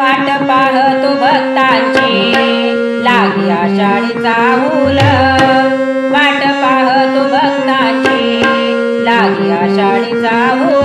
वाट पाहतो भक्तांची. लागल्या शाळेचा उल वाट पाहतो भक्तांची. लागल्या शाळेचा उल